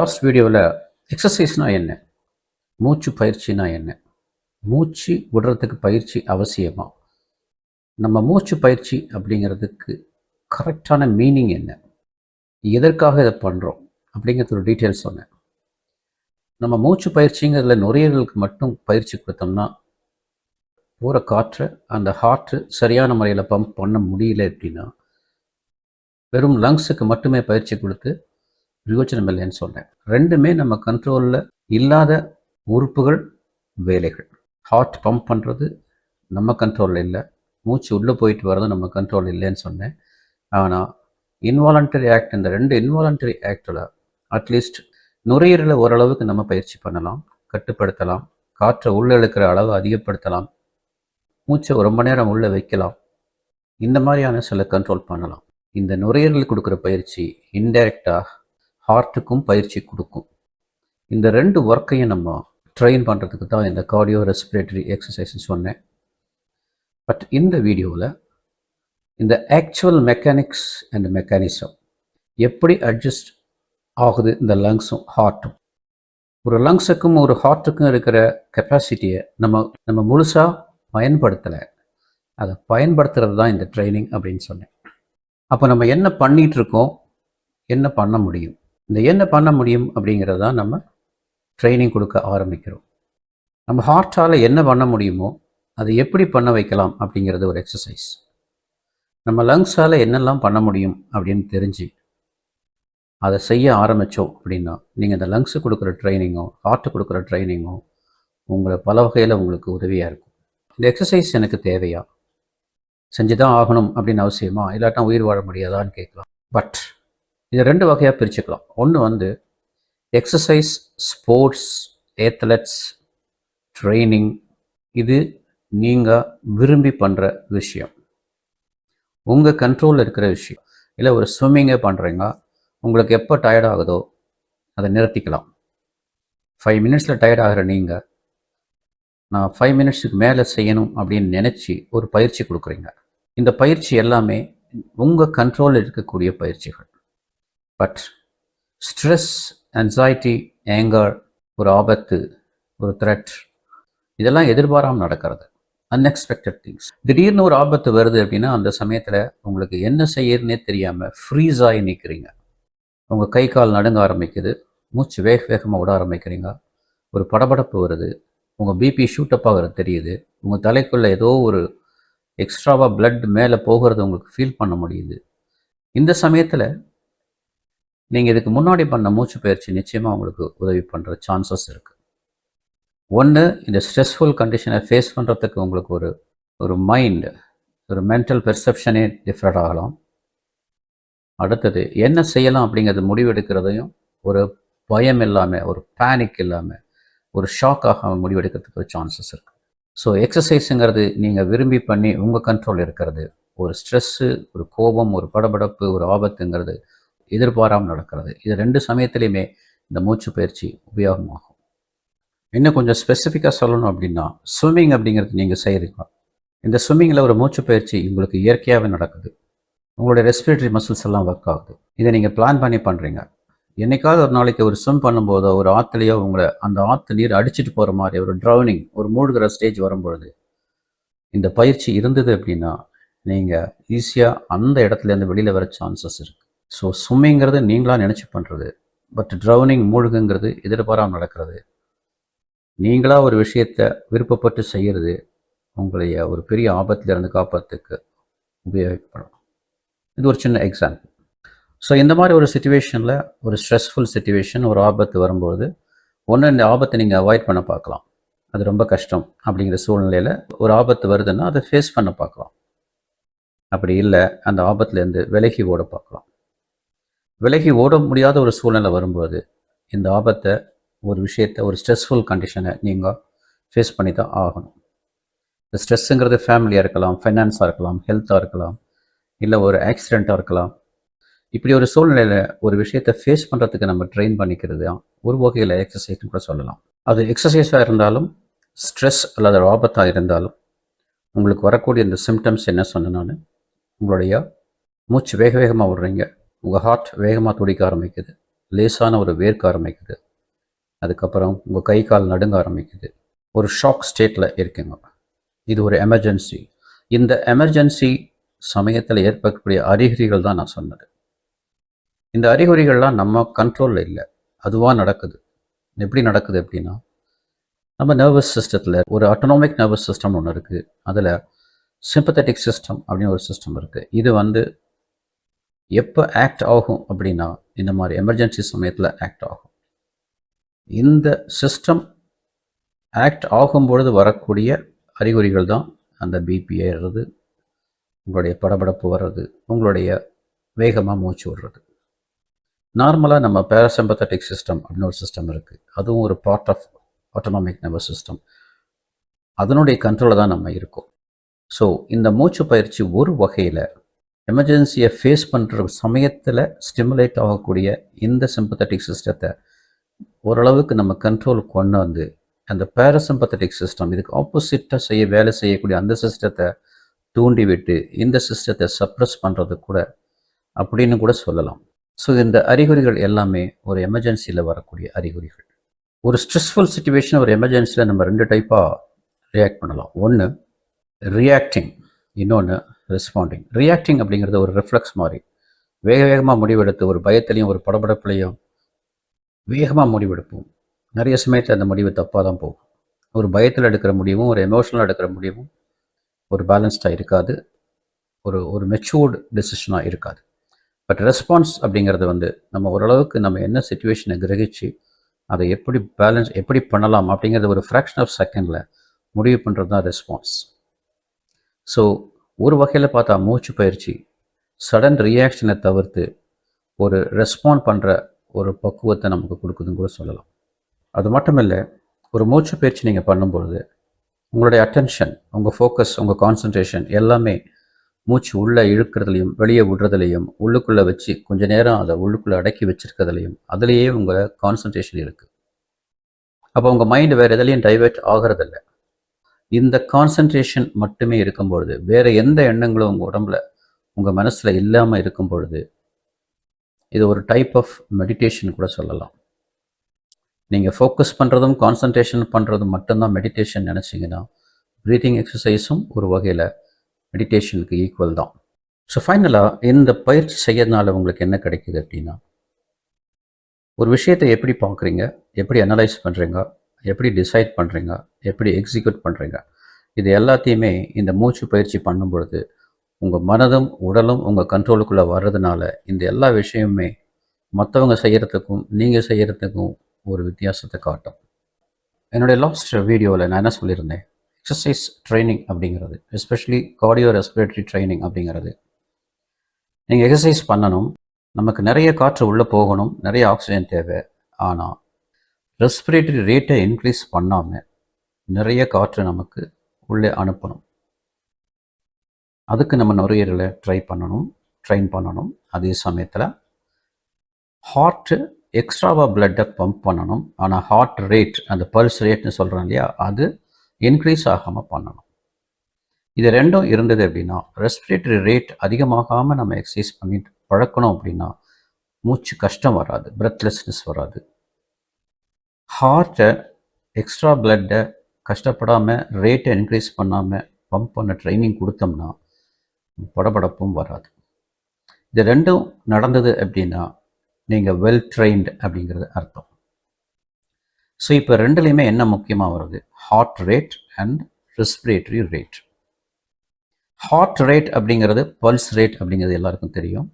Last வீடியோவில் எக்ஸசைஸ்னால் என்ன? மூச்சு பயிற்சினா என்ன? மூச்சு விடுறதுக்கு பயிற்சி அவசியமா? நம்ம மூச்சு பயிற்சி அப்படிங்கிறதுக்கு கரெக்டான மீனிங் என்ன? எதற்காக இதை பண்ணுறோம் அப்படிங்கிறது ஒரு டீட்டெயில் சொன்னேன். நம்ம மூச்சு பயிற்சிங்கிறதுல நுரையீரலுக்கு மட்டும் பயிற்சி கொடுத்தோம்னா போகிற காற்றை அந்த ஹார்ட்டு சரியான முறையில் பம்ப் பண்ண முடியல அப்படின்னா வெறும் லங்ஸுக்கு மட்டுமே பயிற்சி கொடுத்து பிரயோஜனம் இல்லைன்னு சொன்னேன் ரெண்டுமே நம்ம கண்ட்ரோலில் இல்லாத உறுப்புகள் வேலைகள். ஹார்ட் பம்ப் பண்ணுறது நம்ம கண்ட்ரோலில் இல்லை. மூச்சு உள்ளே போயிட்டு வர்றது நம்ம கண்ட்ரோல் இல்லைன்னு சொன்னேன். ஆனால் இன்வாலண்டரி ஆக்ட் இந்த ரெண்டு இன்வாலண்டரி ஆக்டில் அட்லீஸ்ட் நுரையீரலை ஓரளவுக்கு நம்ம பயிற்சி பண்ணலாம் கட்டுப்படுத்தலாம் காற்றை உள்ளே இழுக்கிற அளவு அதிகப்படுத்தலாம் மூச்சை ரொம்ப நேரம் உள்ளே வைக்கலாம். இந்த மாதிரியான சில கண்ட்ரோல் பண்ணலாம். இந்த நுரையீரல் கொடுக்குற பயிற்சி இன்டைரக்டாக ஹார்ட்டுக்கும் பயிற்சி கொடுக்கும். இந்த ரெண்டு ஒர்க்கையும் நம்ம ட்ரெயின் பண்ணுறதுக்கு தான் இந்த கார்டியோ ரெஸ்பிரேட்டரி எக்ஸசைஸ்ன்னு சொன்னேன். பட் இந்த வீடியோவில் இந்த ஆக்சுவல் மெக்கானிக்ஸ் அண்ட் மெக்கானிசம் எப்படி அட்ஜஸ்ட் ஆகுது இந்த லங்ஸும் ஹார்ட்டும் ஒரு லங்ஸுக்கும் ஒரு ஹார்ட்டுக்கும் இருக்கிற கெப்பாசிட்டியை நம்ம நம்ம முழுசாக பயன்படுத்தலை. அதை பயன்படுத்துறது தான் இந்த ட்ரைனிங் அப்படின்னு சொன்னேன். அப்போ நம்ம என்ன பண்ணிகிட்ருக்கோம் என்ன பண்ண முடியும்? இந்த என்ன பண்ண முடியும் அப்படிங்கிறது தான் நம்ம ட்ரைனிங் கொடுக்க ஆரம்பிக்கிறோம். நம்ம ஹார்ட்டால் என்ன பண்ண முடியுமோ அதை எப்படி பண்ண வைக்கலாம் அப்படிங்கிறது ஒரு எக்ஸசைஸ் நம்ம லங்ஸால் என்னெல்லாம் பண்ண முடியும் அப்படின்னு தெரிஞ்சு அதை செய்ய ஆரம்பித்தோம் அப்படின்னா நீங்கள் இந்த லங்ஸு கொடுக்குற ட்ரைனிங்கோ ஹார்ட்டு கொடுக்குற ட்ரைனிங்கோ உங்களை பல வகையில் உங்களுக்கு உதவியாக இருக்கும். இந்த எக்ஸசைஸ் எனக்கு தேவையா? செஞ்சு தான் ஆகணும் அப்படின்னு அவசியமா? இல்லாட்டா உயிர் வாழ முடியாதான்னு கேட்கலாம். பட் இதை ரெண்டு வகையாக பிரிச்சுக்கலாம். ஒன்று வந்து எக்ஸசைஸ் ஸ்போர்ட்ஸ் ஏத்லெட்ஸ் ட்ரைனிங் இது நீங்கள் விரும்பி பண்ணுற விஷயம். உங்கள் கண்ட்ரோலில் இருக்கிற விஷயம். இல்லை ஒரு ஸ்விம்மிங்கே பண்ணுறீங்க உங்களுக்கு எப்போ டயர்ட் ஆகுதோ அதை நிறுத்திக்கலாம். ஃபைவ் மினிட்ஸில் டயர்ட் ஆகிற நீங்கள் நான் ஃபைவ் மினிட்ஸுக்கு மேலே செய்யணும் அப்படின்னு நினச்சி ஒரு பயிற்சி கொடுக்குறீங்க. இந்த பயிற்சி எல்லாமே உங்கள் கண்ட்ரோலில் இருக்கக்கூடிய பயிற்சிகள். பட் ஸ்ட்ரெஸ் அன்சைட்டி ஏங்கர் ஒரு ஆபத்து ஒரு த்ரெட் இதெல்லாம் எதிர்பாராமல் நடக்கிறது. அன்எக்ஸ்பெக்டட் திங்ஸ் திடீர்னு ஒரு ஆபத்து வருது அப்படின்னா அந்த சமயத்தில் உங்களுக்கு என்ன செய்யறதுனே தெரியாமல் ஃப்ரீஸ் ஆகி நிற்கிறீங்க உங்கள் கை கால் நடுங்க ஆரம்பிக்குது. மூச்சு வேக வேகமாக விட ஆரம்பிக்கிறீங்க. ஒரு படபடப்பு வருது. உங்கள் பிபி ஷூட்டப் ஆகிறது தெரியுது. உங்கள் தலைக்குள்ளே ஏதோ ஒரு எக்ஸ்ட்ராவாக பிளட் மேலே போகிறது உங்களுக்கு ஃபீல் பண்ண முடியுது. இந்த சமயத்தில் நீங்கள் இதுக்கு முன்னாடி பண்ண மூச்சு பயிற்சி நிச்சயமாக உங்களுக்கு உதவி பண்ணுற சான்சஸ் இருக்குது ஒன்று இந்த ஸ்ட்ரெஸ்ஃபுல் கண்டிஷனை ஃபேஸ் பண்ணுறதுக்கு உங்களுக்கு ஒரு ஒரு மைண்ட் ஒரு மென்டல் பெர்செப்ஷனே டிஃப்ரெண்ட் ஆகலாம். அடுத்தது என்ன செய்யலாம் அப்படிங்கிறது முடிவெடுக்கிறதையும் ஒரு பயம் இல்லாமல் ஒரு பேனிக் இல்லாமல் ஒரு ஷாக் ஆகாமல் முடிவெடுக்கிறதுக்கு ஒரு சான்சஸ் இருக்குது ஸோ எக்ஸசைஸுங்கிறது நீங்கள் விரும்பி பண்ணி உங்கள் கண்ட்ரோல் இருக்கிறது. ஒரு ஸ்ட்ரெஸ்ஸு ஒரு கோபம் ஒரு படபடப்பு ஒரு ஆபத்துங்கிறது எதிர்பாராமல் நடக்கிறது. இது ரெண்டு சமயத்துலையுமே இந்த மூச்சு பயிற்சி உபயோகமாகும். இன்னும் கொஞ்சம் ஸ்பெசிஃபிக்காக சொல்லணும் அப்படின்னா ஸ்விம்மிங் அப்படிங்கிறது நீங்கள் செய்கிறீங்க இந்த ஸ்விம்மிங்கில் ஒரு மூச்சு பயிற்சி உங்களுக்கு இயற்கையாகவே நடக்குது. உங்களுடைய ரெஸ்பிரேட்டரி மசில்ஸ் எல்லாம் ஒர்க் ஆகுது. இதை நீங்கள் பிளான் பண்ணி பண்ணுறீங்க என்னைக்காவது ஒரு நாளைக்கு ஒரு ஸ்விம் பண்ணும்போதோ ஒரு ஆற்றுலையோ உங்களை அந்த ஆற்று நீர் அடிச்சிட்டு போகிற மாதிரி ஒரு ட்ரௌனிங் ஒரு மூழ்கிற ஸ்டேஜ் வரும்பொழுது இந்த பயிற்சி இருந்தது அப்படின்னா நீங்கள் ஈஸியாக அந்த இடத்துலேருந்து வெளியில் வர சான்சஸ் இருக்குது ஸோ சும்மிங்கிறது நீங்களாக நினச்சி பண்ணுறது பட் ட்ரௌனிங் மூழ்குங்கிறது எதிர்பாராமல் நடக்கிறது. நீங்களாக ஒரு விஷயத்தை விருப்பப்பட்டு செய்கிறது உங்களைய ஒரு பெரிய ஆபத்திலிருந்து காப்பாற்றுக்கு உபயோகப்படும் இது ஒரு சின்ன எக்ஸாம்பிள் ஸோ இந்த மாதிரி ஒரு சுச்சுவேஷனில் ஒரு ஸ்ட்ரெஸ்ஃபுல் சுச்சுவேஷன் ஒரு ஆபத்து வரும்பொழுது ஒன்று இந்த ஆபத்தை நீங்கள் அவாய்ட் பண்ண பார்க்கலாம். அது ரொம்ப கஷ்டம் அப்படிங்கிற சூழ்நிலையில் ஒரு ஆபத்து வருதுன்னா அதை ஃபேஸ் பண்ண பார்க்கலாம். அப்படி இல்லை அந்த ஆபத்துலேருந்து விலகி ஓட பார்க்கலாம். விலகி ஓட முடியாத ஒரு சூழ்நிலை வரும்போது இந்த ஆபத்தை ஒரு விஷயத்தை ஒரு ஸ்ட்ரெஸ்ஃபுல் கண்டிஷனை நீங்கள் ஃபேஸ் பண்ணி தான் ஆகணும். இந்த ஸ்ட்ரெஸ்ஸுங்கிறது ஃபேமிலியாக இருக்கலாம் ஃபைனான்ஸாக இருக்கலாம் ஹெல்த்தாக இருக்கலாம் இல்லை ஒரு ஆக்சிடெண்ட்டாக இருக்கலாம். இப்படி ஒரு சூழ்நிலையில் ஒரு விஷயத்தை ஃபேஸ் பண்ணுறதுக்கு நம்ம ட்ரெயின் பண்ணிக்கிறது தான் ஒரு வகையில் எக்ஸசைஸ்னு கூட சொல்லலாம். அது எக்ஸசைஸாக இருந்தாலும் ஸ்ட்ரெஸ் அல்லது ஒரு ஆபத்தாக இருந்தாலும் உங்களுக்கு வரக்கூடிய இந்த சிம்டம்ஸ் என்ன சொன்னேன் நான் உங்களுடைய மூச்சு வேக வேகமாக விடுறீங்க உங்கள் ஹார்ட் வேகமாக துடிக்க ஆரம்பிக்குது. லேசான ஒரு வேர்க்க ஆரம்பிக்குது. அதுக்கப்புறம் உங்கள் கை கால் நடுங்க ஆரம்பிக்குது. ஒரு ஷாக் ஸ்டேட்டில் இருக்கீங்க. இது ஒரு எமர்ஜென்சி இந்த எமர்ஜென்சி சமயத்தில் ஏற்படக்கூடிய அறிகுறிகள் தான் நான் சொன்னது. இந்த அறிகுறிகள்லாம் நம்ம கண்ட்ரோலில் இல்லை. அதுவாக நடக்குது. எப்படி நடக்குது அப்படின்னா நம்ம நர்வஸ் சிஸ்டத்தில் ஒரு அட்டோனாமிக் நர்வஸ் சிஸ்டம் ஒன்று இருக்குது அதில் சிம்பத்தட்டிக் சிஸ்டம் அப்படின்னு ஒரு சிஸ்டம் இருக்குது இது வந்து எப்போ ஆக்ட் ஆகும் அப்படின்னா இந்த மாதிரி எமர்ஜென்சி சமயத்தில் ஆக்ட் ஆகும். இந்த சிஸ்டம் ஆக்ட் ஆகும்பொழுது வரக்கூடிய அறிகுறிகள் தான் அந்த பிபி ஏறுறது உங்களுடைய படபடப்பு வர்றது உங்களுடைய வேகமாக மூச்சு விடுறது. நார்மலாக நம்ம பேராசம்பத்தட்டிக் சிஸ்டம் அப்படின்னு ஒரு சிஸ்டம் இருக்குது அதுவும் ஒரு part of autonomic nervous system அதனுடைய கண்ட்ரோலில் தான் நம்ம இருக்கோம். ஸோ இந்த மூச்சு பயிற்சி ஒரு வகையில் எமர்ஜென்சியை ஃபேஸ் பண்ணுற சமயத்தில் ஸ்டிமுலேட் ஆகக்கூடிய இந்த சிம்பத்தட்டிக் சிஸ்டத்தை ஓரளவுக்கு நம்ம கண்ட்ரோலுக்கு கொண்டு வந்து அந்த பேரசிம்பத்தட்டிக் சிஸ்டம் இதுக்கு ஆப்போசிட்டாக செய்ய வேலை செய்யக்கூடிய அந்த சிஸ்டத்தை தூண்டி விட்டு இந்த சிஸ்டத்தை சப்ரஸ் பண்ணுறது கூட அப்படின்னு கூட சொல்லலாம். ஸோ இந்த அறிகுறிகள் எல்லாமே ஒரு எமர்ஜென்சியில் வரக்கூடிய அறிகுறிகள். ஒரு ஸ்ட்ரெஸ்ஃபுல் சுச்சுவேஷன் ஒரு எமர்ஜென்சியில் நம்ம ரெண்டு டைப்பாக ரியாக்ட் பண்ணலாம். ஒன்று ரியாக்டிங் இன்னொன்று ரெஸ்பாண்டிங் ரியாக்டிங் அப்படிங்கிறது ஒரு ரிஃப்ளெக்ஸ் மாதிரி. வேக வேகமாக முடிவெடுத்து ஒரு பயத்திலையும் ஒரு படபடப்புலையும் வேகமாக முடிவெடுப்போம். நிறைய சமயத்தில் அந்த முடிவு தப்பாக தான் போகும். ஒரு பயத்தில் எடுக்கிற முடிவும் ஒரு எமோஷனலாக எடுக்கிற முடிவும் ஒரு பேலன்ஸ்டாக இருக்காது. ஒரு ஒரு மெச்சூர்டு டெசிஷனாக இருக்காது. பட் ரெஸ்பான்ஸ் அப்படிங்கிறது வந்து நம்ம ஓரளவுக்கு நம்ம என்ன சுச்சுவேஷனை கிரகிச்சு அதை எப்படி பேலன்ஸ் எப்படி பண்ணலாம் அப்படிங்கிறது ஒரு ஃப்ராக்ஷன் ஆஃப் செகண்டில் முடிவு பண்ணுறது தான் ரெஸ்பான்ஸ் ஸோ ஒரு வகையில் பார்த்தா மூச்சு பயிற்சி சடன் ரியாக்ஷனை தவிர்த்து ஒரு ரெஸ்பாண்ட் பண்ணுற ஒரு பக்குவத்தை நமக்கு கொடுக்குதுன்னு கூட சொல்லலாம். அது மட்டும் இல்லை ஒரு மூச்சு பயிற்சி நீங்கள் பண்ணும்பொழுது உங்களுடைய அட்டென்ஷன் உங்கள் ஃபோக்கஸ் உங்கள் கான்சன்ட்ரேஷன் எல்லாமே மூச்சு உள்ளே இழுக்கிறதுலையும் வெளியே விடுறதுலையும் உள்ளுக்குள்ளே வச்சு கொஞ்ச நேரம் அதை உள்ளுக்குள்ளே அடக்கி வச்சுருக்கிறதுலையும் அதுலேயே உங்கள் கான்சன்ட்ரேஷன் இருக்குது அப்போ உங்கள் மைண்டு வேறு எதுலேயும் டைவெர்ட் ஆகிறதில்ல. இந்த கான்சன்ட்ரேஷன் மட்டுமே இருக்கும் பொழுது வேறு எந்த எண்ணங்களும் உங்கள் உடம்புல உங்கள் மனசில் இல்லாமல் இருக்கும் பொழுது இது ஒரு டைப் ஆஃப் மெடிடேஷன் கூட சொல்லலாம். நீங்கள் ஃபோக்கஸ் பண்ணுறதும் கான்சன்ட்ரேஷன் பண்ணுறதும் மட்டும்தான் மெடிடேஷன் நினச்சிங்கன்னா ப்ரீத்திங் எக்ஸசைஸும் ஒரு வகையில் மெடிடேஷனுக்கு ஈக்குவல் தான். ஸோ ஃபைனலாக இந்த பயிற்சி செய்யறதுனால உங்களுக்கு என்ன கிடைக்குது அப்படின்னா ஒரு விஷயத்தை எப்படி பார்க்குறீங்க எப்படி அனலைஸ் பண்ணுறீங்க எப்படி டிசைட் பண்ணுறீங்க எப்படி எக்ஸிக்யூட் பண்ணுறீங்க இது எல்லாத்தையுமே இந்த மூச்சு பயிற்சி பண்ணும் பொழுது உங்கள் மனதும் உடலும் உங்கள் கண்ட்ரோலுக்குள்ளே வர்றதுனால இந்த எல்லா விஷயமுமே மற்றவங்க செய்கிறதுக்கும் நீங்கள் செய்கிறதுக்கும் ஒரு வித்தியாசத்தை காட்டும். என்னுடைய லாஸ்ட் வீடியோவில் நான் என்ன சொல்லியிருந்தேன்? எக்ஸசைஸ் ட்ரைனிங் அப்படிங்கிறது எஸ்பெஷலி கார்டியோ ரெஸ்பிரேட்டரி ட்ரைனிங் அப்படிங்கிறது. நீங்கள் எக்ஸசைஸ் பண்ணணும். நமக்கு நிறைய காற்று உள்ளே போகணும். நிறைய ஆக்சிஜன் தேவை. ஆனால் ரெஸ்பிரேட்டரி ரேட்டை இன்க்ரீஸ் பண்ணாமல் நிறைய காற்று நமக்கு உள்ளே அனுப்பணும். அதுக்கு நம்ம நுரையீரலை ட்ரை பண்ணணும் ட்ரைன் பண்ணணும். அதே சமயத்தில் ஹார்ட்டு எக்ஸ்ட்ராவாக பிளட்டை பம்ப் பண்ணணும். ஆனால் ஹார்ட் ரேட் அந்த பல்ஸ் ரேட்னு சொல்கிறோம் இல்லையா அது இன்க்ரீஸ் ஆகாமல் பண்ணணும். இது ரெண்டும் இருந்தது அப்படின்னா ரெஸ்பிரேட்டரி ரேட் அதிகமாகாமல் நம்ம எக்ஸசைஸ் பண்ணிட்டு பழக்கணும் அப்படின்னா மூச்சு கஷ்டம் வராது பிரெத்லெஸ்னஸ் வராது. ஹார்ட்டை எக்ஸ்ட்ரா பிளட்டை கஷ்டப்படாமல் ரேட்டை இன்க்ரீஸ் பண்ணாமல் பம்ப் பண்ண ட்ரைனிங் கொடுத்தோம்னா படபடப்பும் வராது. இது ரெண்டும் நடந்தது அப்படின்னா நீங்கள் வெல் ட்ரெயின்டு அப்படிங்கிறது அர்த்தம். ஸோ இப்போ ரெண்டுலேயுமே என்ன முக்கியமாக வருது? Heart rate and respiratory rate heart rate அப்படிங்கிறது பல்ஸ் ரேட் அப்படிங்கிறது எல்லாருக்கும் தெரியும்.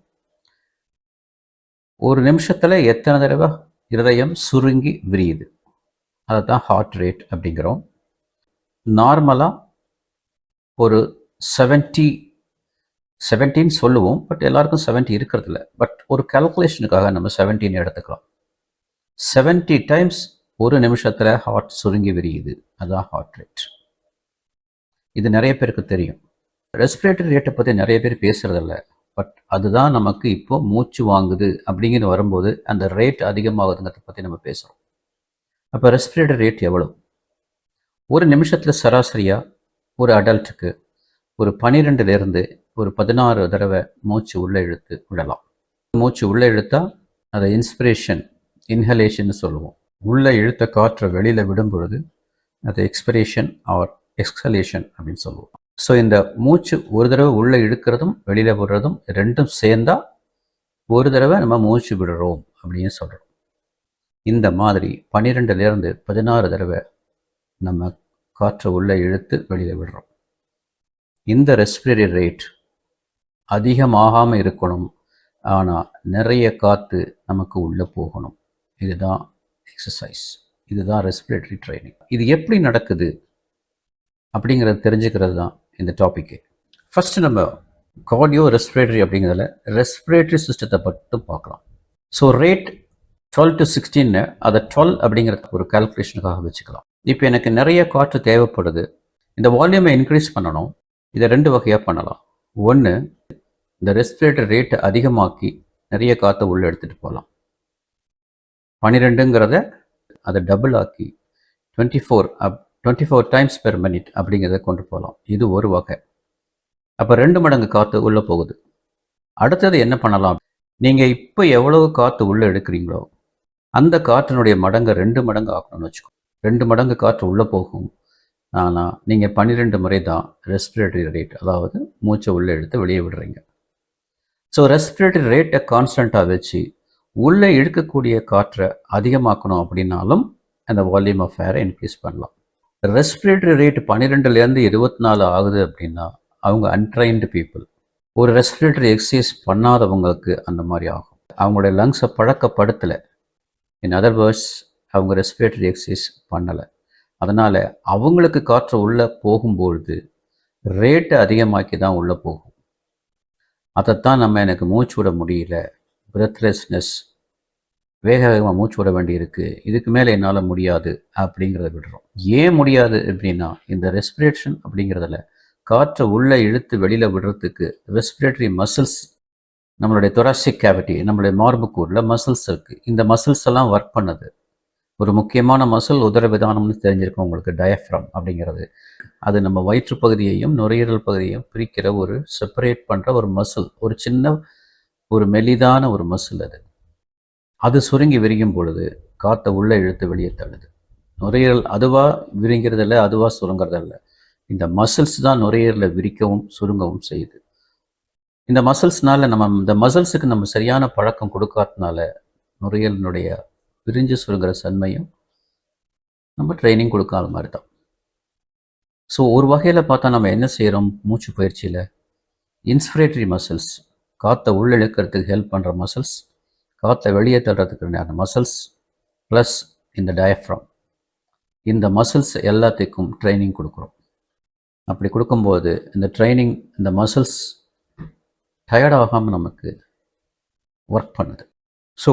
ஒரு நிமிஷத்தில் எத்தனை தடவை இருதயம் சுருங்கி விரியுது. அதை தான் ஹார்ட் ரேட் அப்படிங்கிறோம் நார்மலாக ஒரு செவன்ட்டி செவன்டீன் சொல்லுவோம். பட் எல்லாருக்கும் செவன்ட்டி இருக்கிறதில்ல. பட் ஒரு கேல்குலேஷனுக்காக நம்ம செவன்டீன் எடுத்துக்கலாம். செவன்ட்டி டைம்ஸ் ஒரு நிமிஷத்தில் ஹார்ட் சுருங்கி விரியுது. அதுதான் ஹார்ட் ரேட் இது நிறைய பேருக்கு தெரியும். ரெஸ்பிரேட்டரி ரேட்டை பற்றி நிறைய பேர் பேசுகிறதில்ல பட் அதுதான் நமக்கு இப்போ மூச்சு வாங்குது அப்படிங்கிறது வரும்போது அந்த ரேட் அதிகமாகுதுங்கிறத பற்றி நம்ம பேசுகிறோம் அப்போ ரெஸ்பிரேட்டர் ரேட் எவ்வளோ ஒரு நிமிஷத்தில் சராசரியாக ஒரு அடல்ட்டுக்கு ஒரு பன்னிரெண்டுலேருந்து ஒரு பதினாறு தடவை மூச்சு உள்ளே இழுத்து விடலாம். மூச்சு உள்ளே இழுத்தால் அதை இன்ஸ்பிரேஷன் இன்ஹலேஷன் சொல்லுவோம். உள்ளே இழுத்த காற்றை வெளியில் விடும் பொழுது அது எக்ஸ்பிரேஷன் ஆர் எக்ஸ்கலேஷன் அப்படின்னு சொல்லுவோம். ஸோ இந்த மூச்சு ஒரு தடவை உள்ளே இழுக்கிறதும் வெளியில் விடுறதும் ரெண்டும் சேர்ந்தா ஒரு தடவை நம்ம மூச்சு விடுறோம் அப்படின்னு சொல்கிறோம் இந்த மாதிரி பன்னிரெண்டுலேருந்து பதினாறு தடவை நம்ம காற்றை உள்ளே இழுத்து வெளியில் விடுறோம். இந்த ரெஸ்பிரரி ரேட் அதிகமாகாமல் இருக்கணும். ஆனால் நிறைய காற்று நமக்கு உள்ளே போகணும். இதுதான் எக்ஸசைஸ் இதுதான் ரெஸ்பிரேட்டரி ட்ரைனிங் இது எப்படி நடக்குது அப்படிங்கிறத தெரிஞ்சுக்கிறது தான் இந்த டாப்பிக்கு ஃபஸ்ட்டு நம்ம கார்டியோ ரெஸ்பிரேட்டரி அப்படிங்கிறதுல ரெஸ்பிரேட்டரி சிஸ்டத்தை மட்டும் பார்க்கலாம். ஸோ ரேட் டுவெல் டு சிக்ஸ்டீன்னு அதை டுவெல் அப்படிங்கிறத ஒரு கால்குலேஷனுக்காக வச்சுக்கலாம். இப்போ எனக்கு நிறைய காற்று தேவைப்படுது. இந்த வால்யூமை இன்க்ரீஸ் பண்ணணும். இதை ரெண்டு வகையாக பண்ணலாம். ஒன்று இந்த ரெஸ்பிரேட்டர் ரேட்டை அதிகமாக்கி நிறைய காற்றை உள்ளே எடுத்துகிட்டு போகலாம். பன்னிரெண்டுங்கிறத அதை டபுள் ஆக்கி twenty four up twenty four times per minute அப்படிங்கிறத கொண்டு போகலாம் இது ஒரு வகை. அப்போ ரெண்டு மடங்கு காற்று உள்ளே போகுது. அடுத்தது என்ன பண்ணலாம்? நீங்கள் இப்போ எவ்வளவு காற்று உள்ளே எடுக்கிறீங்களோ அந்த காற்றினுடைய மடங்கை ரெண்டு மடங்கு ஆக்கணும்னு வச்சுக்கோ. ரெண்டு மடங்கு காற்று உள்ளே போகும். ஆனால் நீங்கள் பன்னிரெண்டு முறை தான் ரெஸ்பிரேட்டரி ரேட் அதாவது மூச்சை உள்ளே எடுத்து வெளியே விடுறீங்க. ஸோ ரெஸ்பிரேட்டரி ரேட்டை கான்ஸ்டண்ட்டாக வச்சு உள்ளே இழுக்கக்கூடிய காற்றை அதிகமாக்கணும் அப்படின்னாலும் அந்த வால்யூம் ஆஃப் ஏரை இன்க்ரீஸ் பண்ணலாம். ரெஸ்பிரேட்டரி ரேட் பன்னிரெண்டுலேருந்து இருபத்தி நாலு ஆகுது அப்படின்னா அவங்க அன்ட்ரைன்டு பீப்புள் ஒரு ரெஸ்பிரேட்டரி எக்ஸசைஸ் பண்ணாதவங்களுக்கு அந்த மாதிரி ஆகும். அவங்களுடைய லங்ஸை பழக்கப்படுத்தலை. இன் அதர் வேர்ட்ஸ் அவங்க ரெஸ்பிரேட்டரி எக்ஸசைஸ் பண்ணலை. அதனால் அவங்களுக்கு காற்று உள்ளே போகும்பொழுது ரேட்டை அதிகமாக்கி தான் உள்ளே போகும். அதைத்தான் நம்ம எனக்கு மூச்சு விட முடியல. பிரெத்லெஸ்னஸ் வேக வேகமாக மூச்சு விட வேண்டியிருக்கு. இதுக்கு மேலே என்னால் முடியாது அப்படிங்கிறத விடுறோம். ஏன் முடியாது அப்படின்னா இந்த ரெஸ்பிரேஷன் அப்படிங்கிறதுல காற்றை உள்ளே இழுத்து வெளியில் விடுறதுக்கு ரெஸ்பிரேட்டரி மசில்ஸ் நம்மளுடைய தொராசிக் கேவிட்டி நம்மளுடைய மார்புக்கூரில் மசில்ஸ் இருக்குது இந்த மசில்ஸ் எல்லாம் ஒர்க் பண்ணுது. ஒரு முக்கியமான மசில் உதர விதானம்னு தெரிஞ்சிருக்கும் உங்களுக்கு டயஃப்ரம் அப்படிங்கிறது. அது நம்ம வயிற்று பகுதியையும் நுரையீரல் பகுதியையும் பிரிக்கிற ஒரு செப்பரேட் பண்ணுற ஒரு மசில் ஒரு சின்ன ஒரு மெலிதான ஒரு மசில் அது. அது சுருங்கி விரியும் பொழுது காற்றை உள்ளே இழுத்து வெளியே தள்ளுது. நுரையீரல் அதுவாக விரிங்கிறதில்ல அதுவாக சுருங்கிறதில்ல. இந்த மசில்ஸ் தான் நுரையீரலை விரிக்கவும் சுருங்கவும் செய்யுது. இந்த மசில்ஸ்னால நம்ம இந்த மசில்ஸுக்கு நம்ம சரியான பழக்கம் கொடுக்காதனால நுரையீரலினுடைய விரிஞ்சு சுருங்கிற தன்மையும் நம்ம ட்ரைனிங் கொடுக்காத மாதிரி தான் ஸோ ஒரு வகையில் பார்த்தா நம்ம என்ன செய்கிறோம் மூச்சு பயிற்சியில் இன்ஸ்பிரேட்டரி மசில்ஸ் காற்றை உள்ளிழுக்கிறதுக்கு ஹெல்ப் பண்ணுற மசில்ஸ் காற்றை வெளியே தள்ளுறதுக்கு அந்த மசில்ஸ் ப்ளஸ் இந்த டயஃப்ரம் இந்த மசில்ஸ் எல்லாத்துக்கும் ட்ரைனிங் கொடுக்குறோம். அப்படி கொடுக்கும்போது இந்த ட்ரைனிங் இந்த மசில்ஸ் டயர்டாகாமல் நமக்கு ஒர்க் பண்ணுது. ஸோ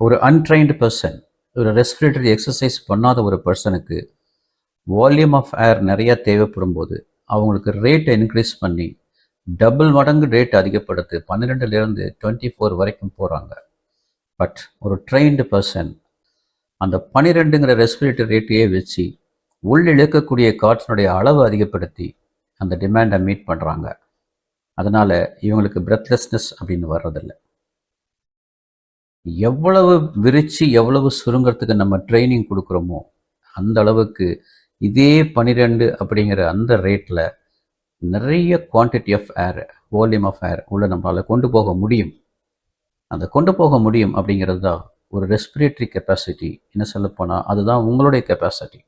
ஒரு அன்ட்ரைன்டு பர்சன் ஒரு ரெஸ்பிரேட்டரி எக்ஸசைஸ் பண்ணாத ஒரு பர்சனுக்கு வால்யூம் ஆஃப் ஏர் நிறையா தேவைப்படும் போது அவங்களுக்கு ரேட்டை இன்க்ரீஸ் பண்ணி டபுள் மடங்கு ரேட் அதிகப்படுத்து பன்னிரெண்டுலேருந்து டுவெண்ட்டி ஃபோர் வரைக்கும் போகிறாங்க பட் ஒரு ட்ரெயின்டு பர்சன் அந்த பனிரெண்டுங்கிற ரெஸ்பிரேட்டர் ரேட்டையே வச்சு உள் இழுக்கக்கூடிய காற்றினுடைய அளவு அதிகப்படுத்தி அந்த டிமாண்டை மீட் பண்ணுறாங்க அதனால் இவங்களுக்கு பிரெத்லெஸ்னஸ் அப்படின்னு வர்றதில்லை. எவ்வளவு விரிச்சு எவ்வளவு சுருங்கிறதுக்கு நம்ம ட்ரைனிங் கொடுக்குறோமோ அந்த அளவுக்கு இதே பனிரெண்டு அப்படிங்கிற அந்த ரேட்டில் நிறைய quantity of air volume of air உள்ள நம்மளால் கொண்டு போக முடியும். அந்த கொண்டு போக முடியும் அப்படிங்கிறது தான் ஒரு ரெஸ்பிரேட்டரி கெப்பாசிட்டி என்ன சொல்லப்போனால் அதுதான் உங்களுடைய கெப்பாசிட்டி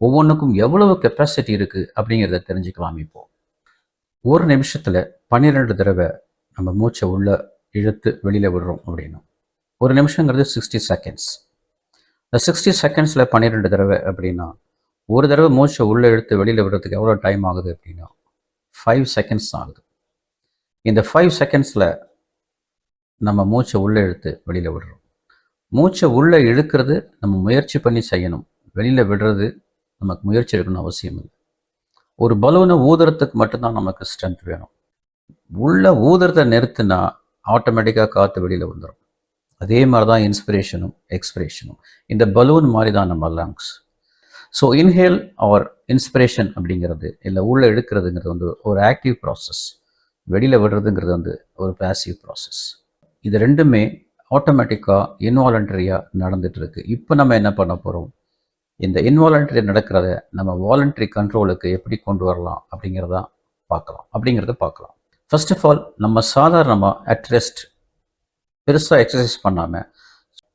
ஒவ்வொன்றுக்கும் எவ்வளவு கெப்பாசிட்டி இருக்குது அப்படிங்கிறத தெரிஞ்சுக்கலாம் இப்போது ஒரு நிமிஷத்தில் பன்னிரெண்டு தடவை நம்ம மூச்சை உள்ள இழுத்து வெளியில் விடுறோம் அப்படின்னா ஒரு நிமிஷங்கிறது சிக்ஸ்டி செகண்ட்ஸ் இந்த சிக்ஸ்டி செகண்ட்ஸில் பன்னிரெண்டு தடவை அப்படின்னா ஒரு தடவை மூச்சை உள்ளே இழுத்து வெளியில் விடுறதுக்கு எவ்வளோ டைம் ஆகுது அப்படின்னா ஃபைவ் செகண்ட்ஸ் ஆகுது. இந்த ஃபைவ் செகண்ட்ஸில் நம்ம மூச்சை உள்ளே இழுத்து வெளியில் விடுறோம். மூச்சை உள்ளே இழுக்கிறது நம்ம முயற்சி பண்ணி செய்யணும். வெளியில் விடுறது நமக்கு முயற்சி எடுக்கணும் அவசியம் இல்லை. ஒரு பலூனை ஊதுறதுக்கு மட்டும்தான் நமக்கு ஸ்ட்ரென்த் வேணும். உள்ள ஊதுறதை நிறுத்தினா ஆட்டோமேட்டிக்காக காற்று வெளியில் வந்துடும் அதே மாதிரி தான் இன்ஸ்பிரேஷனும் எக்ஸ்பிரேஷனும் இந்த பலூன் மாதிரி தான் நம்ம lungs so inhale or inspiration அப்படிங்கிறது இல்லை உள்ளே எடுக்கிறதுங்கிறது வந்து ஒரு ஆக்டிவ் ப்ராசஸ் வெளியில் விடுறதுங்கிறது வந்து ஒரு பேசிவ் ப்ராசஸ் இது ரெண்டுமே ஆட்டோமேட்டிக்காக இன்வாலண்டரியாக நடந்துகிட்ருக்கு இப்போ நம்ம என்ன பண்ண போகிறோம் இந்த இன்வாலண்டரி நடக்கிறத நம்ம வாலண்டரி கண்ட்ரோலுக்கு எப்படி கொண்டு வரலாம் அப்படிங்கிறத பார்க்கலாம். அப்படிங்கிறத பார்க்கலாம். ஃபர்ஸ்ட் ஆஃப் ஆல் நம்ம சாதாரணமாக அட் ரெஸ்ட் பெருசாக எக்ஸசைஸ் பண்ணாமல்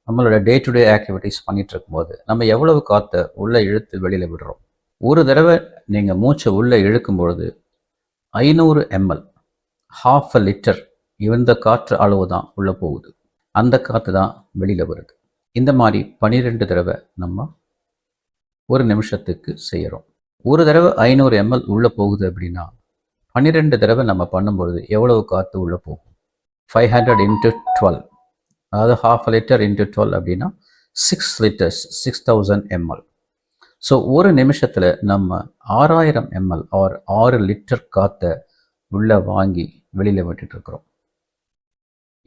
நம்மளோட டே டு டே ஆக்டிவிட்டீஸ் பண்ணிகிட்டு இருக்கும்போது நம்ம எவ்வளவு காற்றை உள்ளே இழுத்து வெளியில் விடுறோம்? ஒரு தடவை நீங்கள் மூச்சை உள்ளே இழுக்கும் பொழுது ஐநூறு எம்எல் ஹாஃப் அ லிட்டர் இந்த காற்று அளவு தான் உள்ளே போகுது. அந்த காற்று தான் வெளியில் வருது. இந்த மாதிரி பன்னிரெண்டு தடவை நம்ம ஒரு நிமிஷத்துக்கு செய்கிறோம் ஒரு தடவை ஐநூறு எம்எல் உள்ளே போகுது அப்படின்னா பன்னிரெண்டு தடவை நம்ம பண்ணும்பொழுது எவ்வளவு காற்று உள்ளே போகும்? ஃபைவ் ஹண்ட்ரட் இன்ட்டு டுவெல் அதாவது ஹாஃப் லிட்டர் இன்ட்டு டுவெல் அப்படின்னா six litres six thousand ML so ஒரு நிமிஷத்தில் நம்ம ஆறாயிரம் எம்எல் ஆர் ஆறு லிட்டர் காற்றை உள்ளே வாங்கி வெளியில் விட்டுட்டு இருக்கிறோம்.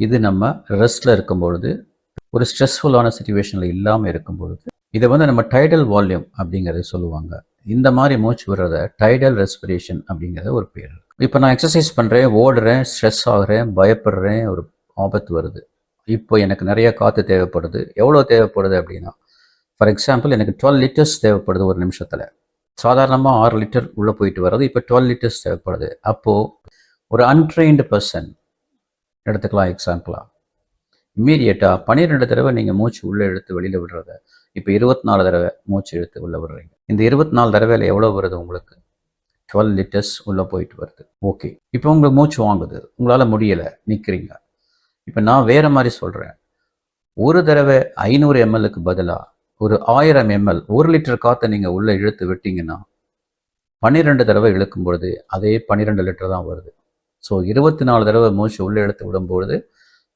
இது நம்ம ரெஸ்ட்டில் இருக்கும்பொழுது ஒரு ஸ்ட்ரெஸ்ஃபுல்லான சுச்சுவேஷனில் இல்லாமல் இருக்கும் பொழுது இதை வந்து நம்ம டைடல் வால்யூம் அப்படிங்கிறத சொல்லுவாங்க. இந்த மாதிரி மூச்சு விடுறத டைடல் ரெஸ்பிரேஷன் அப்படிங்கிறத ஒரு பேர். இப்போ நான் எக்ஸசைஸ் பண்ணுறேன் ஓடுறேன் ஸ்ட்ரெஸ் ஆகிறேன் பயப்படுறேன் ஒரு ஆபத்து வருது. இப்போ எனக்கு நிறைய காற்று தேவைப்படுது. எவ்வளோ தேவைப்படுது அப்படின்னா ஃபார் எக்ஸாம்பிள் எனக்கு டுவெல் லிட்டர்ஸ் தேவைப்படுது ஒரு நிமிஷத்தில். சாதாரணமாக ஆறு லிட்டர் உள்ளே போயிட்டு வர்றது இப்போ டுவெல் லிட்டர்ஸ் தேவைப்படுது. அப்போது ஒரு அன்ட்ரெயின்டு பர்சன் எடுத்துக்கலாம் எக்ஸாம்பிளாக இம்மீடியட்டாக பன்னிரெண்டு தடவை நீங்கள் மூச்சு உள்ளே இழுத்து வெளியில் விடுறத. இப்போ இருபத்தி நாலு தடவை மூச்சு இழுத்து உள்ளே விடுறீங்க. இந்த இருபத்தி நாலு தடவையில் எவ்வளோ வருது உங்களுக்கு? டுவெல் லிட்டர்ஸ் உள்ளே போயிட்டு வருது. ஓகே. இப்போ உங்களுக்கு மூச்சு வாங்குது. உங்களால் முடியலை. நிற்கிறீங்க இப்போ நான் வேறு மாதிரி சொல்கிறேன் ஒரு தடவை ஐநூறு எம்எல்லுக்கு பதிலாக ஒரு ஆயிரம் எம்எல் ஒரு லிட்டர் காற்றை நீங்கள் உள்ளே இழுத்து விட்டீங்கன்னா பன்னிரெண்டு தடவை இழுக்கும் பொழுது அதே பன்னிரெண்டு லிட்டர் தான் வருது. ஸோ இருபத்தி நாலு தடவை மூச்சு உள்ளே இழுத்து விடும்பொழுது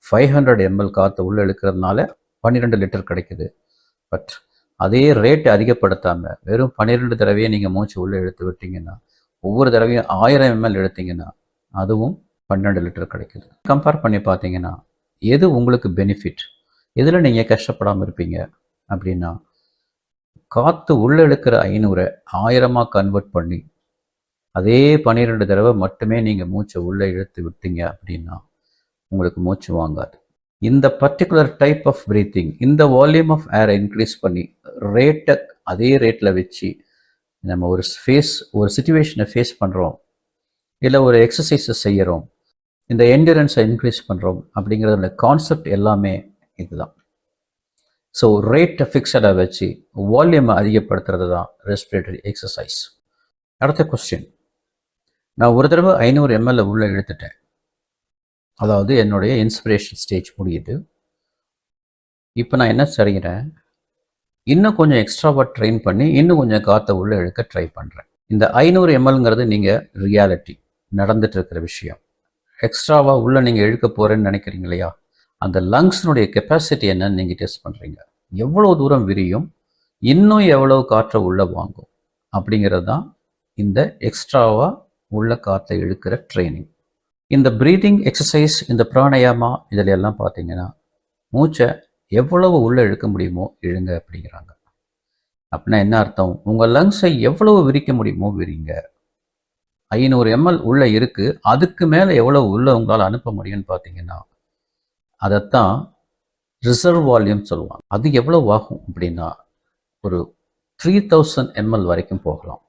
ஃபைவ் ஹண்ட்ரட் எம்எல் காற்று உள்ளே இழுக்கிறதுனால பன்னிரெண்டு லிட்டர் கிடைக்குது. பட் அதே ரேட் அதிகப்படுத்தாமல் வெறும் பன்னிரெண்டு தடவையே நீங்கள் மூச்சு உள்ளே இழுத்து விட்டீங்கன்னா ஒவ்வொரு தடவையும் ஆயிரம் எம்எல் எடுத்தீங்கன்னா அதுவும் பன்னெண்டு லிட்டர் கிடைக்குது. கம்பேர் பண்ணி பார்த்தீங்கன்னா எது உங்களுக்கு பெனிஃபிட் எதில் நீங்கள் கஷ்டப்படாமல் இருப்பீங்க? அப்படின்னா காற்று உள்ளே இழுக்கிற ஐநூறை ஆயிரமாக கன்வெர்ட் பண்ணி அதே பன்னிரெண்டு தடவை மட்டுமே நீங்கள் மூச்சை உள்ளே இழுத்து விட்டீங்க அப்படின்னா உங்களுக்கு மூச்சு வாங்காது. இந்த பர்டிகுலர் டைப் ஆஃப் பிரீத்திங் இந்த வால்யூம் ஆஃப் ஏரை இன்க்ரீஸ் பண்ணி ரேட்டை அதே ரேட்டில் வச்சு நம்ம ஒரு ஃபேஸ் ஒரு சுச்சுவேஷனை ஃபேஸ் பண்ணுறோம் இல்லை ஒரு எக்ஸசைஸை செய்கிறோம் இந்த என்டூரன்ஸை இன்க்ரீஸ் பண்ணுறோம் அப்படிங்கிறதோட கான்செப்ட் எல்லாமே இதுதான். ஸோ ரேட்டை ஃபிக்ஸடாக வச்சு வால்யூமை அதிகப்படுத்துறது தான் ரெஸ்பிரேட்டரி எக்ஸசைஸ் அடுத்த கொஸ்டின் நான் ஒரு தடவை ஐநூறு எம்எல்ஏ உள்ளே எடுத்துட்டேன் அதாவது என்னுடைய இன்ஸ்பிரேஷன் ஸ்டேஜ் முடியுது. இப்போ நான் என்ன செய்கிறேன்? இன்னும் கொஞ்சம் எக்ஸ்ட்ராவாக ட்ரெயின் பண்ணி இன்னும் கொஞ்சம் காற்றை உள்ளே இழுக்க ட்ரை பண்ணுறேன் இந்த ஐநூறு எம்எல்ங்கிறது நீங்கள் ரியாலிட்டி நடந்துட்டு இருக்கிற விஷயம். எக்ஸ்ட்ராவாக உள்ளே நீங்கள் இழுக்க போகிறேன்னு நினைக்கிறீங்க இல்லையா? அந்த லங்ஸ்னுடைய கெப்பாசிட்டி என்னன்னு நீங்கள் டெஸ்ட் பண்ணுறீங்க எவ்வளோ தூரம் விரியும்? இன்னும் எவ்வளோ காற்றை உள்ளே வாங்கும்? அப்படிங்கிறது தான் இந்த எக்ஸ்ட்ராவாக உள்ள காற்றை இழுக்கிற ட்ரைனிங் இந்த ப்ரீதிங் எக்ஸசைஸ் இந்த பிராணயாமா இதில் எல்லாம் பார்த்தீங்கன்னா மூச்சை எவ்வளவு உள்ளே இழுக்க முடியுமோ இழுங்க அப்படிங்கிறாங்க. அப்படின்னா என்ன அர்த்தம்? உங்கள் லங்ஸை எவ்வளவு விரிக்க முடியுமோ விரிங்க. ஐநூறு எம்எல் உள்ளே இருக்குது அதுக்கு மேலே எவ்வளவு உள்ளே உங்களால் அனுப்ப முடியும்னு பார்த்தீங்கன்னா அதைத்தான் ரிசர்வ் வால்யூம் சொல்லுவாங்க. அது எவ்வளோ ஆகும் அப்படின்னா ஒரு த்ரீ தௌசண்ட் எம்எல் வரைக்கும் போகலாம்.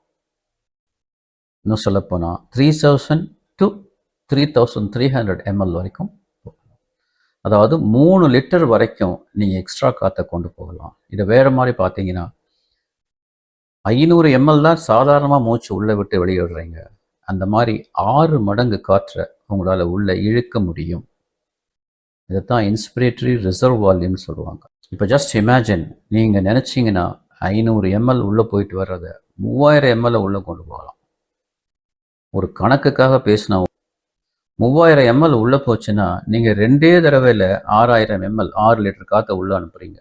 இன்னும் சொல்லப்போனால் three thousand to three thousand three hundred ML வரைக்கும் போகலாம். அதாவது மூணு லிட்டர் வரைக்கும் நீங்கள் எக்ஸ்ட்ரா காற்றை கொண்டு போகலாம். இதை வேறு மாதிரி பார்த்தீங்கன்னா ஐநூறு எம்எல் தான் சாதாரணமாக மூச்சு உள்ளே விட்டு வெளியிடுறீங்க அந்த மாதிரி ஆறு மடங்கு காற்றை உங்களால் உள்ளே இழுக்க முடியும். இதைத்தான் இன்ஸ்பிரேட்டரி ரிசர்வ் வால்யூம்னு சொல்லுவாங்க. இப்போ ஜஸ்ட் இமேஜின் நீங்கள் நினச்சிங்கன்னா ஐநூறு எம்எல் உள்ளே போயிட்டு வர்றதை மூவாயிரம் எம்எல்ஏ உள்ளே கொண்டு போகலாம். ஒரு கணக்குக்காக பேசினா மூவாயிரம் எம்எல் உள்ளே போச்சுன்னா நீங்கள் ரெண்டே தடவையில் ஆறாயிரம் எம்எல் ஆறு லிட்டர் காற்றை உள்ளே அனுப்புகிறீங்க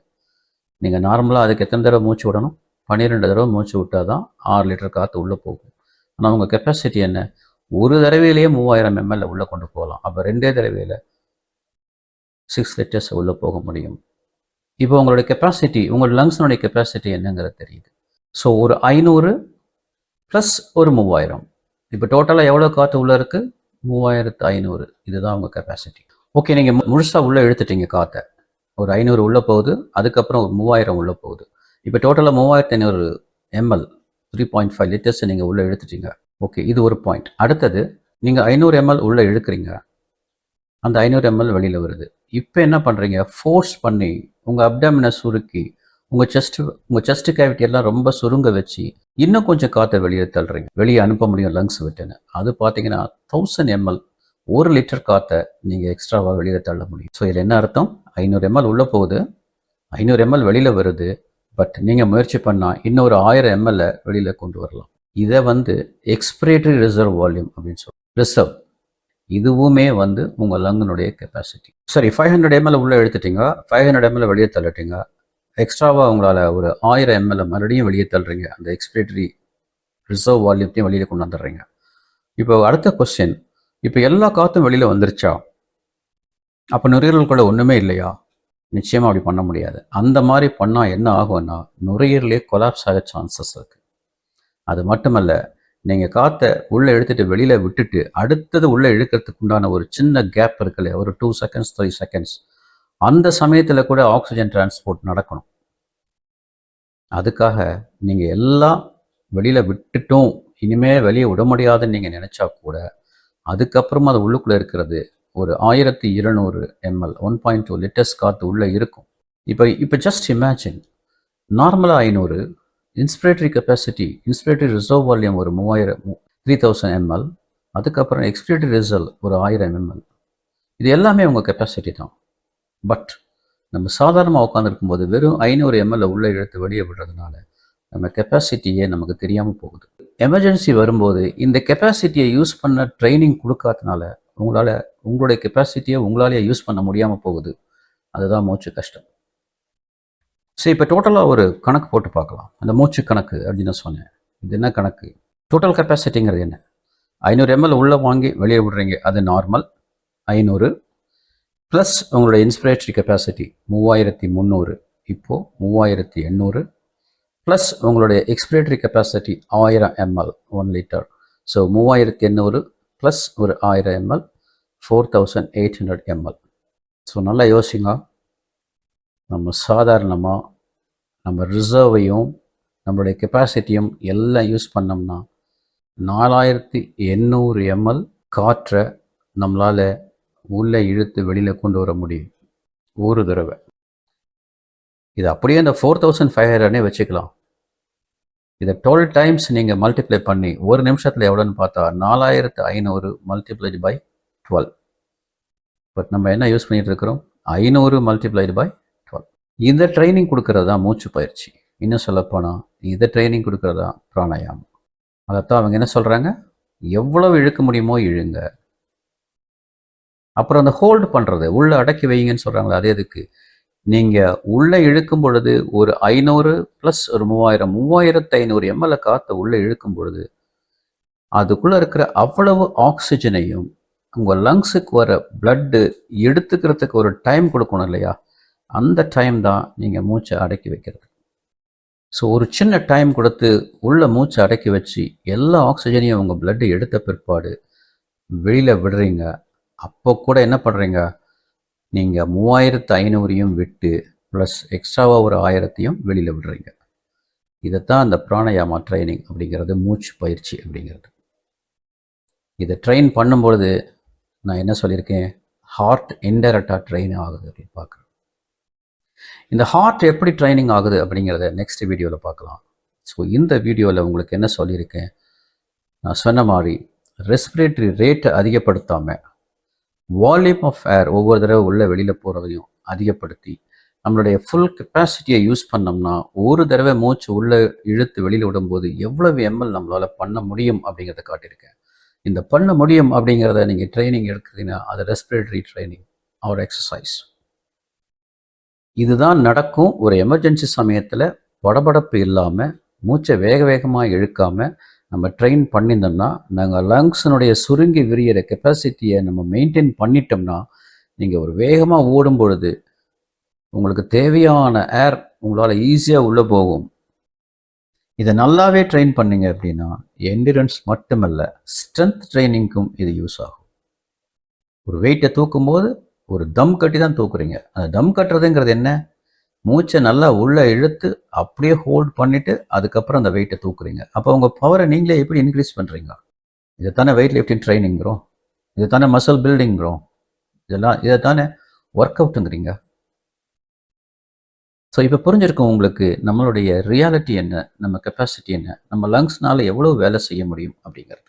நீங்கள் நார்மலாக அதுக்கு எத்தனை தடவை மூச்சு விடணும்? பன்னிரெண்டு தடவை மூச்சு விட்டால் தான் ஆறு லிட்டர் காற்று உள்ளே போகும். ஆனால் உங்கள் கெப்பாசிட்டி என்ன? ஒரு தடவையிலேயே மூவாயிரம் எம்எல் உள்ளே கொண்டு போகலாம். அப்போ ரெண்டே தடவையில் சிக்ஸ் லிட்டர்ஸ் உள்ளே போக முடியும். இப்போ உங்களோட கெப்பாசிட்டி உங்கள் லங்ஸினுடைய கெப்பாசிட்டி என்னங்கிறது தெரியுது. ஸோ ஒரு ஐநூறு ப்ளஸ் ஒரு மூவாயிரம். இப்போ டோட்டலாக எவ்வளோ காற்று உள்ளே இருக்குது மூவாயிரத்து ஐநூறு. இதுதான் உங்கள் கெப்பாசிட்டி ஓகே நீங்கள் முழுசாக உள்ளே இழுத்துட்டீங்க காற்றை ஒரு ஐநூறு உள்ளே போகுது அதுக்கப்புறம் ஒரு மூவாயிரம் உள்ளே போகுது. இப்போ டோட்டலாக மூவாயிரத்து ஐநூறு ML three point five litres நீங்கள் உள்ளே இழுத்துட்டீங்க. ஓகே இது ஒரு பாயிண்ட் அடுத்தது நீங்கள் ஐநூறு எம்எல் உள்ளே இழுக்கிறீங்க. அந்த ஐநூறு எம்எல் வெளியில் வருது. இப்போ என்ன பண்ணுறீங்க ஃபோர்ஸ் பண்ணி உங்கள் அப்டாமினை சுருக்கி உங்கள் செஸ்ட் உங்கள் செஸ்ட் கேவிட்டி எல்லாம் ரொம்ப சுருங்க வச்சு இன்னும் கொஞ்சம் காற்றை வெளியே தள்ளுறீங்க. வெளியே அனுப்ப முடியும் லங்ஸ் விட்டுன்னு. அது பார்த்தீங்கன்னா தௌசண்ட் எம்எல் ஒரு லிட்டர் காற்றை நீங்கள் எக்ஸ்ட்ராவாக வெளியில் தள்ள முடியும். ஸோ இதில் என்ன அர்த்தம்? ஐநூறு எம்எல் உள்ளே போகுது. ஐநூறு எம்எல் வெளியில் வருது. பட் நீங்கள் முயற்சி பண்ணால் இன்னொரு ஆயிரம் எம்எல்ல வெளியில் கொண்டு வரலாம். இதை வந்து எக்ஸ்பிரேட்டரி ரிசர்வ் வால்யூம் அப்படின்னு சொல்லுவோம் ரிசர்வ் இதுவுமே வந்து உங்கள் லங்கினுடைய கெப்பாசிட்டி சரி ஃபைவ் ஹண்ட்ரட் எம்எல் உள்ளே எடுத்துட்டீங்க ஃபைவ் ஹண்ட்ரட் எம்எல் வெளியே தள்ளிட்டீங்க எக்ஸ்ட்ராவாக உங்களால் ஒரு ஆயிரம் எம்எல் மறுபடியும் வெளியே தள்ளுறீங்க. அந்த எக்ஸ்பிரேட்டரி ரிசர்வ் வால்யூத்தையும் வெளியில் கொண்டு வந்துடுறீங்க. இப்போ அடுத்த கொஸ்டின் இப்போ எல்லா காற்றும் வெளியில் வந்துருச்சா? அப்போ நுரையீரலுக்குள்ள ஒன்றுமே இல்லையா? நிச்சயமாக அப்படி பண்ண முடியாது. அந்த மாதிரி பண்ணால் என்ன ஆகும்னா நுரையீரலே கொலாப்ஸ் ஆக சான்சஸ் இருக்குது அது மட்டுமல்ல நீங்கள் காற்றை உள்ளே எடுத்துட்டு வெளியில் விட்டுட்டு அடுத்தது உள்ளே இழுக்கிறதுக்கு உண்டான ஒரு சின்ன கேப் இருக்குல்ல ஒரு டூ செகண்ட்ஸ் த்ரீ செகண்ட்ஸ் அந்த சமயத்தில் கூட ஆக்சிஜன் டிரான்ஸ்போர்ட் நடக்கணும். அதுக்காக நீங்கள் எல்லாம் வெளியில் விட்டுட்டும் இனிமே வெளியே விட முடியாதுன்னு நீங்கள் நினச்சா கூட அதுக்கப்புறமா அது உள்ளுக்குள்ளே இருக்கிறது ஒரு ஆயிரத்தி இருநூறு ml one point two litres காற்று உள்ளே இருக்கும். இப்போ இப்போ ஜஸ்ட் இமேஜின் நார்மலாக ஐநூறு inspiratory capacity inspiratory reserve volume ஒரு மூவாயிரம் த்ரீ தௌசண்ட் எம்எல் அதுக்கப்புறம் எக்ஸ்பிரேட்டரி ரிசல்ட் ஒரு ஆயிரம் எம்எல் இது எல்லாமே உங்கள் கெப்பாசிட்டி தான். பட் நம்ம சாதாரணமாக உட்காந்துருக்கும் போது வெறும் ஐநூறு எம்எல்ஏ உள்ளே இழுத்து வெளியே விடுறதுனால நம்ம கெப்பாசிட்டியே நமக்கு தெரியாமல் போகுது. எமர்ஜென்சி வரும்போது இந்த கெப்பாசிட்டியை யூஸ் பண்ண ட்ரைனிங் கொடுக்காதனால உங்களால் உங்களுடைய கெப்பாசிட்டியை உங்களாலேயே யூஸ் பண்ண முடியாமல் போகுது. அதுதான் மூச்சு கஷ்டம். சரி இப்போ டோட்டலாக ஒரு கணக்கு போட்டு பார்க்கலாம். அந்த மூச்சு கணக்கு அப்படின்னு சொன்னேன். இது என்ன கணக்கு? டோட்டல் கெப்பாசிட்டிங்கிறது என்ன? ஐநூறு எம்எல் உள்ளே வாங்கி வெளியே விடுறீங்க அது நார்மல் ஐநூறு ப்ளஸ் உங்களோட இன்ஸ்பிரேட்டரி கெப்பாசிட்டி மூவாயிரத்தி முந்நூறு இப்போது மூவாயிரத்தி எண்ணூறு. ப்ளஸ் உங்களுடைய எக்ஸ்பிரேட்டரி கெப்பாசிட்டி ஆயிரம் எம்எல் ஒன் லிட்டர் ஸோ மூவாயிரத்தி எண்ணூறு ப்ளஸ் ஒரு ஆயிரம் ML four thousand eight hundred ML so நல்லா யோசிங்க. நம்ம சாதாரணமாக நம்ம ரிசர்வையும் நம்மளுடைய கெப்பாசிட்டியும் எல்லாம் யூஸ் பண்ணோம்னா நாலாயிரத்தி எண்ணூறு எம்எல் காற்றை நம்மளால் உள்ளே இழுத்து வெளியில் கொண்டு வர முடியும். ஒரு தடவை. இது அப்படியே இந்த ஃபோர் தௌசண்ட் ஃபைவ் ஹண்ட்ரட்னே வச்சுக்கலாம். இதை டுவெல் டைம்ஸ் நீங்கள் மல்டிப்ளை பண்ணி ஒரு நிமிஷத்தில் எவ்வளோன்னு பார்த்தா நாலாயிரத்து ஐநூறு மல்டிப்ளைடு பை டுவெல் பட் நம்ம என்ன யூஸ் பண்ணிகிட்டு இருக்கிறோம்? ஐநூறு மல்டிப்ளைடு பை டுவெல் இந்த ட்ரைனிங் கொடுக்கறது தான் மூச்சு பயிற்சி. இன்னும் சொல்லப்போனால் இதை ட்ரைனிங் கொடுக்கறது தான் பிராணாயாமம். அதைத்தான் அவங்க என்ன சொல்கிறாங்க எவ்வளவு இழுக்க முடியுமோ இழுங்க. அப்புறம் அந்த ஹோல்டு பண்ணுறது உள்ளே அடக்கி வைங்கன்னு சொல்கிறாங்களே அதே இதுக்கு. நீங்கள் உள்ளே இழுக்கும் பொழுது ஒரு ஐநூறு ப்ளஸ் ஒரு மூவாயிரம் மூவாயிரத்து ஐநூறு எம்எல்ஏ காற்றை உள்ளே இழுக்கும் பொழுது அதுக்குள்ளே இருக்கிற அவ்வளவு ஆக்சிஜனையும் உங்கள் லங்ஸுக்கு வர பிளட்டு எடுத்துக்கிறதுக்கு ஒரு டைம் கொடுக்கணும் இல்லையா? அந்த டைம் தான் நீங்கள் மூச்சை அடக்கி வைக்கிறது. ஸோ ஒரு சின்ன டைம் கொடுத்து உள்ள மூச்சை அடக்கி வச்சு எல்லா ஆக்சிஜனையும் உங்கள் பிளட்டு எடுத்த பிற்பாடு வெளியில் விடுறீங்க. அப்போ கூட என்ன பண்ணுறீங்க நீங்கள் மூவாயிரத்து ஐநூறையும் விட்டு ப்ளஸ் எக்ஸ்ட்ராவாக ஒரு ஆயிரத்தையும் வெளியில் விடுறீங்க. இதைத்தான் அந்த பிராணயாமா ட்ரைனிங் அப்படிங்கிறது மூச்சு பயிற்சி அப்படிங்கிறது. இதை ட்ரெயின் பண்ணும்பொழுது நான் என்ன சொல்லியிருக்கேன்? ஹார்ட் இன்டைரக்டாக ட்ரெயின் ஆகுது அப்படின்னு பார்க்குறேன் இந்த ஹார்ட் எப்படி ட்ரைனிங் ஆகுது அப்படிங்கிறத நெக்ஸ்ட் வீடியோவில் பார்க்கலாம். ஸோ இந்த வீடியோவில் உங்களுக்கு என்ன சொல்லியிருக்கேன்? நான் சொன்ன மாதிரி ரெஸ்பிரேட்டரி ரேட்டை அதிகப்படுத்தாமல் வால்யூம் ஆஃப் ஏர் ஒவ்வொரு தடவை உள்ளே வெளியில் போகிறதையும் அதிகப்படுத்தி நம்மளுடைய ஃபுல் கெப்பாசிட்டியை யூஸ் பண்ணோம்னா ஒரு தடவை மூச்சு உள்ளே இழுத்து வெளியில் விடும்போது எவ்வளவு எம்எல் நம்மளால் பண்ண முடியும் அப்படிங்கிறத காட்டியிருக்கேன் இந்த பண்ண முடியும் அப்படிங்கிறத நீங்கள் ட்ரைனிங் எடுக்கிறீங்கன்னா அது ரெஸ்பிரேட்டரி ட்ரைனிங் அவர் எக்ஸசைஸ் இதுதான் நடக்கும் ஒரு எமர்ஜென்சி சமயத்தில் படபடப்பு இல்லாமல் மூச்சை வேக வேகமாக இழுக்காமல் நம்ம ட்ரெயின் பண்ணியிருந்தோம்னா நாங்கள் லங்ஸினுடைய சுருங்கி விரியிற கெப்பாசிட்டியை நம்ம மெயின்டைன் பண்ணிட்டோம்னா நீங்கள் ஒரு வேகமாக ஓடும் பொழுது உங்களுக்கு தேவையான ஏர் உங்களால் ஈஸியாக உள்ளே போகும். இதை நல்லாவே ட்ரெயின் பண்ணீங்க அப்படின்னா என்டிரன்ஸ் மட்டுமல்ல ஸ்ட்ரென்த் ட்ரைனிங்க்கும் இது யூஸ் ஆகும். ஒரு வெயிட்டை தூக்கும்போது ஒரு தம் கட்டி தான் தூக்குறீங்க. அந்த தம் கட்டுறதுங்கிறது என்ன? மூச்சை நல்லா உள்ளே இழுத்து அப்படியே ஹோல்ட் பண்ணிவிட்டு அதுக்கப்புறம் அந்த வெயிட்டை தூக்குறீங்க. அப்போ உங்கள் பவரை நீங்களே எப்படி இன்க்ரீஸ் பண்ணுறீங்க இதை தானே வெயிட் லிஃப்டிங் ட்ரைனிங்கிறோம் இது தானே மசில் பில்டிங்கிறோம் இதெல்லாம் இதை தானே ஒர்க் அவுட்டுங்கிறீங்க ஸோ இப்போ புரிஞ்சிருக்கும் உங்களுக்கு நம்மளுடைய ரியாலிட்டி என்ன நம்ம கெப்பாசிட்டி என்ன நம்ம லங்ஸ்னால் எவ்வளோ வேலை செய்ய முடியும் அப்படிங்கிறது.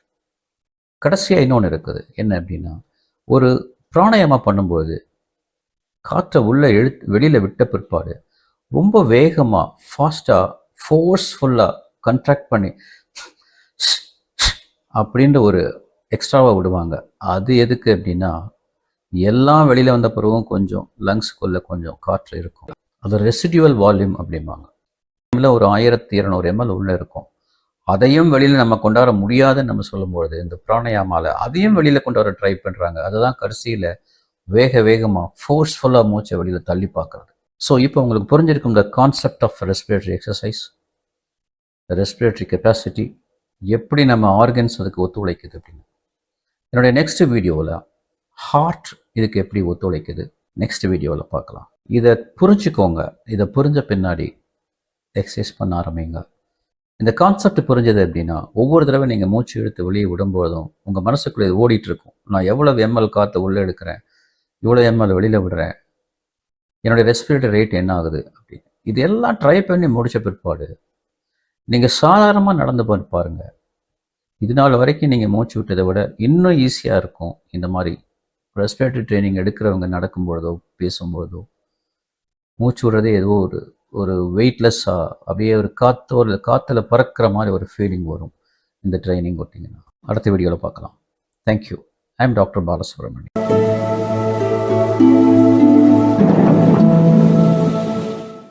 கடைசியாக இன்னொன்று இருக்குது. என்ன அப்படின்னா ஒரு பிராணாயாமா பண்ணும்போது காற்றை உள்ளே எழு வெளியில் விட்ட பிற்பாடு ரொம்ப வேகமாக ஃபாஸ்ட்டாக ஃபோர்ஸ்ஃபுல்லாக கண்ட்ராக்ட் பண்ணி அப்படின்ற ஒரு எக்ஸ்ட்ராவாக விடுவாங்க. அது எதுக்கு அப்படின்னா எல்லாம் வெளியில் வந்த பிறகும் கொஞ்சம் லங்ஸ்க்குள்ளே கொஞ்சம் காற்று இருக்கும். அது ரெசிடியூவல் வால்யூம் அப்படிம்பாங்க. ஒரு ஆயிரத்தி இரநூறு எம்எல் உள்ளே இருக்கும். அதையும் வெளியில் நம்ம கொண்டாட முடியாதுன்னு நம்ம சொல்லும்பொழுது இந்த பிராணயாமால அதையும் வெளியில் கொண்டு வர ட்ரை பண்ணுறாங்க அதுதான் கடைசியில் வேக வேகமாக ஃபோர்ஸ்ஃபுல்லாக மூச்சை வெளியில் தள்ளி பார்க்குறது. ஸோ இப்போ உங்களுக்கு புரிஞ்சிருக்கும் இந்த concept of respiratory exercise respiratory capacity எப்படி நம்ம ஆர்கன்ஸ் அதுக்கு ஒத்துழைக்குது அப்படின்னு. என்னுடைய நெக்ஸ்ட் வீடியோவில் ஹார்ட் இதுக்கு எப்படி ஒத்துழைக்குது நெக்ஸ்ட் வீடியோவில் பார்க்கலாம். இதை புரிஞ்சுக்கோங்க. இதை புரிஞ்ச பின்னாடி எக்ஸசைஸ் பண்ண ஆரம்பிங்க. இந்த கான்செப்ட் புரிஞ்சது அப்படின்னா ஒவ்வொரு தடவை நீங்கள் மூச்சு இழுத்து வெளியே விடும்போதும் உங்கள் மனசுக்குள்ளே இது ஓடிட்டு இருக்கும். நான் எவ்வளோ எம்எல் காற்று உள்ளே எடுக்கிறேன் இவ்வளோ எம்எல் வெளியில் விடுறேன் என்னுடைய ரெஸ்பிரேட்டரி ரேட் என்ன ஆகுது அப்படின்னு. இது எல்லாம் ட்ரை பண்ணி முடித்த பிற்பாடு நீங்கள் சாதாரணமாக நடந்து போய் பாருங்கள் இது நாள் வரைக்கும் நீங்கள் மூச்சு விட்டதை விட இன்னும் ஈஸியாக இருக்கும். இந்த மாதிரி ரெஸ்பிரேட்டரி ட்ரைனிங் எடுக்கிறவங்க நடக்கும்பொழுதோ பேசும்பொழுதோ மூச்சு விடுறதே ஏதோ ஒரு ஒரு வெயிட்லெஸ்ஸாக அப்படியே ஒரு காற்றோ இல்லை காற்றுல பறக்கிற மாதிரி ஒரு ஃபீலிங் வரும் இந்த ட்ரைனிங் கொட்டிங்கன்னா அடுத்த வீடியோவில் பார்க்கலாம். Thank you I am doctor Balasubramaniam